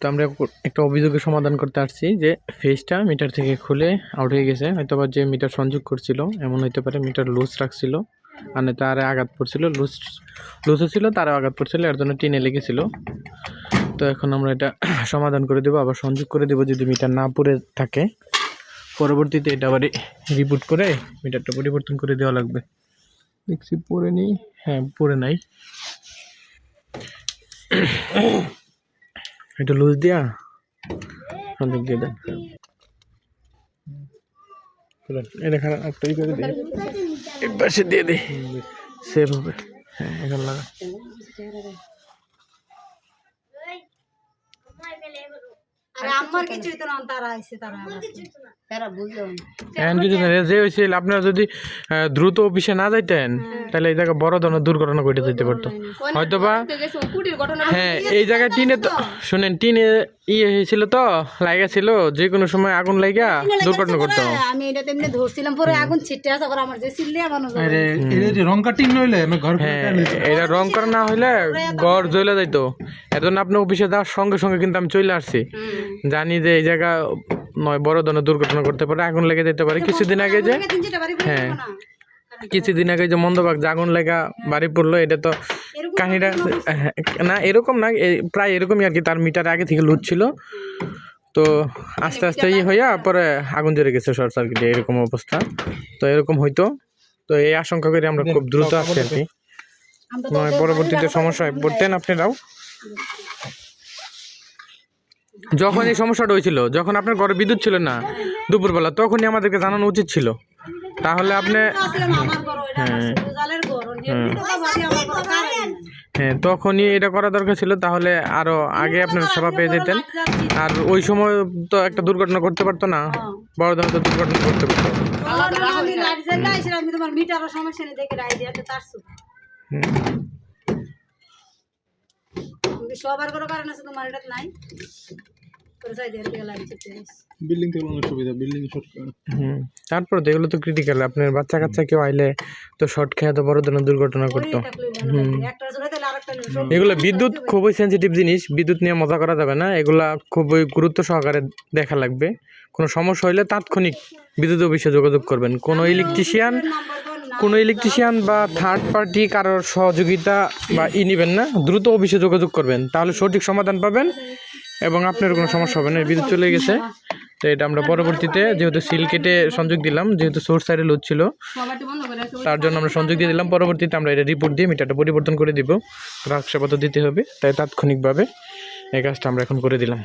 তো আমরা একটা অভিযোগের সমাধান করতে আসছি যে ফেজটা মিটার থেকে খুলে আউট হয়ে গেছে। হয়তো বা যে মিটার সংযোগ করছিল, এমন হতে পারে মিটার লুজ রাখছিল, আর নয়তো আরে আঘাত পড়ছিল লুজ লুজ ছিল তারও আঘাত পড়ছিল, এর জন্য টিনে লেগেছিল। তো এখন আমরা এটা সমাধান করে দেবো, আবার সংযোগ করে দেবো যদি মিটার না পড়ে থাকে। পরবর্তীতে এটা আবার রিপোর্ট করে মিটারটা পরিবর্তন করে দেওয়া লাগবে। দেখছি পরে নেই? হ্যাঁ পরে নাই। একটু লুজ দিয়া অনেক দিয়ে দেন দিয়ে দিই সেভ হবে হ্যাঁ এখন লাগা আপনারা যদি আহ, দ্রুত অফিসে না যাইতেন তাহলে এই জায়গায় বড় ধরনের দুর্ঘটনা ঘটে যেতে পারতো। হয়তো বা হ্যাঁ এই জায়গায় টিনে তো। শুনেন টিনে ইয়ে হয়েছিল তো লাগা ছিল যে কোনো সময় আগুন লাগা দুর্ঘটনা করতো আমি এটা তেমনি ধরছিলাম পরে আগুন ছিটে আসা করে আমার যে সিললে আমার আরে এটা যে রং কাটিং নইলে আমি ঘর হ্যাঁ এটা রং করা না হলে ঘর জ্বলে যাইতো। এর জন্য আপনি অফিসে যাওয়ার সঙ্গে সঙ্গে কিন্তু আমি চলে আসছি। জানি যে এই জায়গা নয় বড় ধরনের দুর্ঘটনা করতে পারে আগুন লেগে যেতে পারে। কিছুদিন আগে যে হ্যাঁ। কিছুদিন আগে যে মন্দবাগ যে আগুন লেগা বাড়ি পড়ল এটা তো কাহিনীটা হ্যাঁ, না এরকম না প্রায় এরকমই আর কি তার মিটার আগে থেকে লুট ছিল। তো আস্তে আস্তে ইয়ে হইয়া পরে আগুন জ্বলে গেছে শর্ট সার্কিটে এরকম অবস্থা। তো এরকম হইতো। তো এই আশঙ্কা করে আমরা খুব দ্রুত আসছি আর কি। নয় পরবর্তীতে সমস্যায় পড়তেন আপনারাও যখন এই সমস্যাটা হয়েছিল যখন আপনার ঘরে বিদ্যুৎ ছিল না দুপুরবেলা তখনই আমাদেরকে জানানো উচিত ছিল। তাহলে আপনি আসলে হ্যাঁ তখনই এটা করা দরকার ছিল তাহলে আরও আগে আপনারা সেবা পেয়ে যেতেন। আর ওই সময় তো একটা দুর্ঘটনা করতে পারতো না বড় ধরনের তো দুর্ঘটনা করতে পারতো। হুম। সবার কোনো কারণ আছে তোমার এটা নাই? করে চাই দিয়ে দিয়ে লাইট চিপতে গেছে। বিল্ডিং থেকে অনেক সুবিধা বিল্ডিং শর্ট হুম তারপর তো এগুলো তো ক্রিটিক্যাল আপনার বাচ্চা কাচ্চা কেউ আইলে তো শর্ট খেয়ে তো বড় ধরনের দুর্ঘটনা করতো এটা এগুলো বিদ্যুৎ খুবই সেনসিটিভ জিনিস, বিদ্যুৎ নিয়ে মজা করা যাবে না, এগুলা খুবই গুরুত্ব সহকারে দেখা লাগবে। কোনো সমস্যা হইলে তাৎক্ষণিক বিদ্যুৎ অফিসে যোগাযোগ করবেন। কোনো ইলেকট্রিশিয়ান কোনো ইলেকট্রিশিয়ান বা থার্ড পার্টি কারোর সহযোগিতা বা ই নেবেন না, দ্রুত অফিসে যোগাযোগ করবেন। তাহলে সঠিক সমাধান পাবেন এবং আপনার কোনো সমস্যা হবে না বিদ্যুৎ চলে গেছে। তো এটা আমরা পরবর্তীতে যেহেতু সিল কেটে সংযোগ দিলাম, যেহেতু সোর্স সাইডে লোড ছিল, তার জন্য আমরা সংযোগ দিয়ে দিলাম। পরবর্তীতে আমরা এটা রিপোর্ট দিয়ে মিটারটা পরিবর্তন করে দিব। গ্রাহক সেবা তো দিতে হবে, তাই তাৎক্ষণিকভাবে এই কাজটা আমরা এখন করে দিলাম।